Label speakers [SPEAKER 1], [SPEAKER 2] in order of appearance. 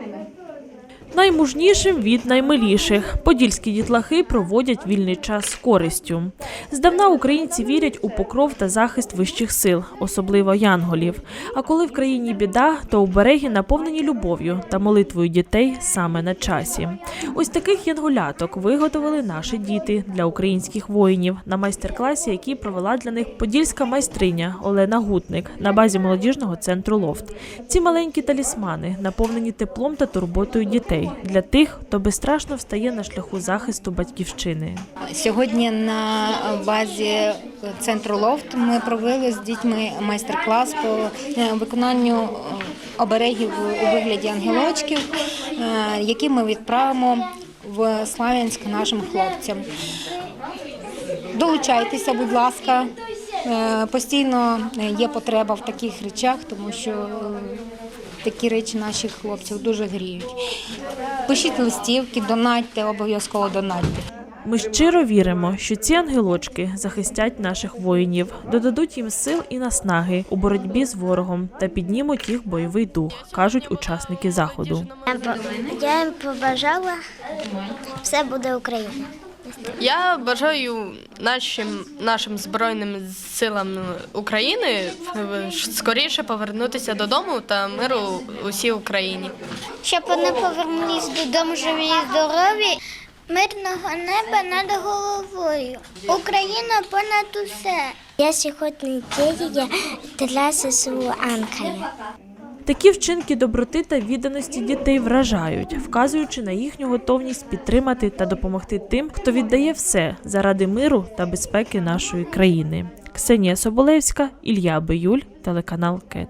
[SPEAKER 1] 你们 Наймужнішим від наймиліших. Подільські дітлахи проводять вільний час з користю. Здавна українці вірять у покров та захист вищих сил, особливо янголів. А коли в країні біда, то обереги наповнені любов'ю та молитвою дітей саме на часі. Ось таких янголяток виготовили наші діти для українських воїнів на майстер-класі, який провела для них подільська майстриня Олена Гутник на базі молодіжного центру Лофт. Ці маленькі талісмани наповнені теплом та турботою дітей для тих, хто безстрашно встає на шляху захисту батьківщини.
[SPEAKER 2] Сьогодні на базі центру Лофт ми провели з дітьми майстер-клас по е, виконанню е, оберегів у вигляді ангелочків, е, які ми відправимо в Славянськ нашим хлопцям. Долучайтеся, будь ласка. Постійно є потреба в таких речах, тому що такі речі наших хлопців дуже гріють. Пишіть листівки, донатьте, обов'язково донатьте.
[SPEAKER 1] Ми щиро віримо, що ці ангелочки захистять наших воїнів, додадуть їм сил і наснаги у боротьбі з ворогом та піднімуть їх бойовий дух, кажуть учасники заходу.
[SPEAKER 3] Я їм побажала, все буде Україна.
[SPEAKER 4] Я бажаю нашим нашим збройним силам України е, скоріше повернутися додому та миру усій Україні.
[SPEAKER 3] Щоб вони повернулись додому живі і здорові. Мирного неба над головою. Україна понад усе. Я сьогодні діє для ССУ Анкарі.
[SPEAKER 1] Такі вчинки доброти та відданості дітей вражають, вказуючи на їхню готовність підтримати та допомогти тим, хто віддає все заради миру та безпеки нашої країни. Ксенія Соболевська, Ілля Биюль, телеканал КЕТ.